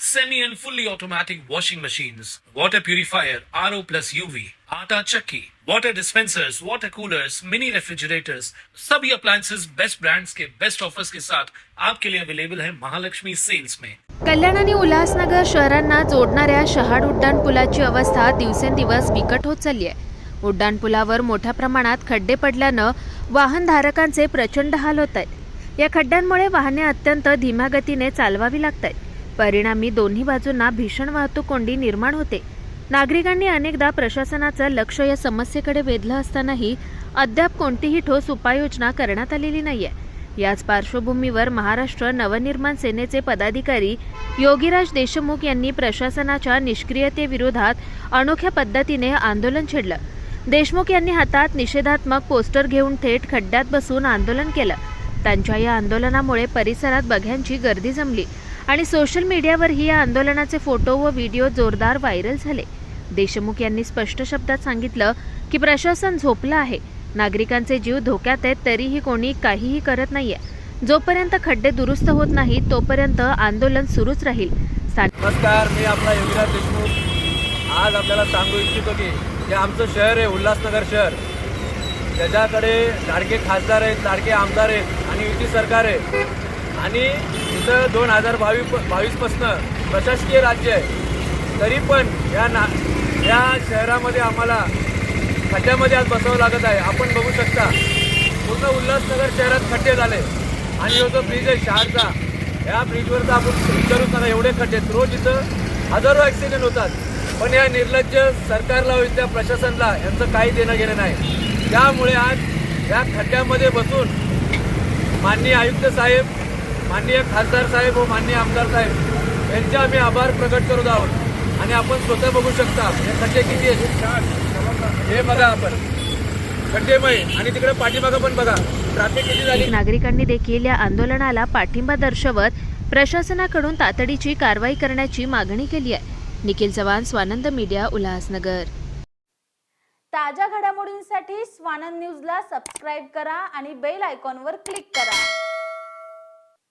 semi and fully automatic washing machines, water purifier, RO plus UV, आटा चक्की, water dispensers, water coolers, mini refrigerators, सभी appliances best brands के best offers के साथ आपके लिए अवेलेबल है महालक्ष्मी सेल्स में कल्याण आणि उल्हासनगर शहरांना जोडणाऱ्या शहाड उड्डाण पुलाची अवस्था दिवसेंदिवस बिकट होत चालली आहे. उड्डाण पुलावर मोठ्या प्रमाणात खड्डे पडल्यानं वाहनधारकांचे प्रचंड हाल होत आहेत. या खड्ड्यांमुळे वाहने अत्यंत धीम्या गतीने चालवावी लागत आहेत. परिणामी दोन्ही बाजूंना भीषण वाहतूक कोंडी निर्माण होते. नागरिकांनी अनेकदा प्रशासनाचं लक्ष या समस्येकडे वेधलं असतानाही अद्याप कोणतीही ठोस उपाययोजना करण्यात आलेली नाहीये. याच पार्श्वभूमीवर महाराष्ट्र नवनिर्माण सेनेचे पदाधिकारी योगीराज देशमुख यांनी प्रशासनाच्या निष्क्रियतेविरोधात अनोख्या पद्धतीने आंदोलन छेडलं. देशमुख यांनी हातात निषेधात्मक पोस्टर घेऊन थेट खड्ड्यात बसून आंदोलन केलं. त्यांच्या या आंदोलनामुळे परिसरात बघ्यांची गर्दी जमली. आणि सोशल मीडियावरही या आंदोलनाचे फोटो व व्हिडिओ जोरदार व्हायरल झाले. देशमुख यांनी स्पष्ट शब्दात सांगितलं की प्रशासन झोपलं आहे. नागरिकांचे जीव धोक्यात आहेत तरीही कोणी काहीही करत नाहीये. जोपर्यंत खड्डे दुरुस्त होत नाहीत तोपर्यंत आंदोलन सुरूच राहील. नमस्कार मी आपला योगीराज देशमुख. आज आपल्याला सांगू इच्छितो की जे आमचं शहर आहे उल्हासनगर शहर. त्याच्याकडे लाडके खासदार आहेत लाडके आमदार आहेत आणि युती सरकार आहे. आणि इथं दोन हजार बावीस बावीसपासनं प्रशासकीय राज्य आहे. तरी पण या ना या शहरामध्ये आम्हाला खड्ड्यामध्ये आज बसावं लागत आहे. आपण बघू शकता पूर्ण उल्हासनगर शहरात खड्डे झाले. आणि जो जो ब्रिज आहे शहरचा या ब्रिजवरचा आपण विचारूच नका एवढे खड्डे आहेत. रोज इथं हजारो ॲक्सिडेंट होतात. पण या निर्लज्ज सरकारला व इथल्या प्रशासनाला यांचं काही देणं घेणं नाही. त्यामुळे आज या खड्ड्यामध्ये बसून माननीय आयुक्त साहेब माननीय खासदार साहेब व माननीय आमदार साहेब यांचे आम्ही आभार प्रकट करत आहोत. आणि आपण स्वतः बघू शकता हे खड्डे किती आहेत? हे बघा आपण. खड्डेमय आणि तिकडे पाठीमागं पण बघा. ट्रॅफिक किती झाली? नागरिकांनी देखील या आंदोलनाला पाठिंबा दर्शवत प्रशासनाकडून तातडीची कारवाई करण्याची मागणी केली आहे. निखिल चव्हाण स्वानंद मीडिया उल्हासनगर. ताज्या घडामोडींसाठी स्वानंद न्यूजला सबस्क्राईब करा आणि बेल आयकॉनवर क्लिक करा.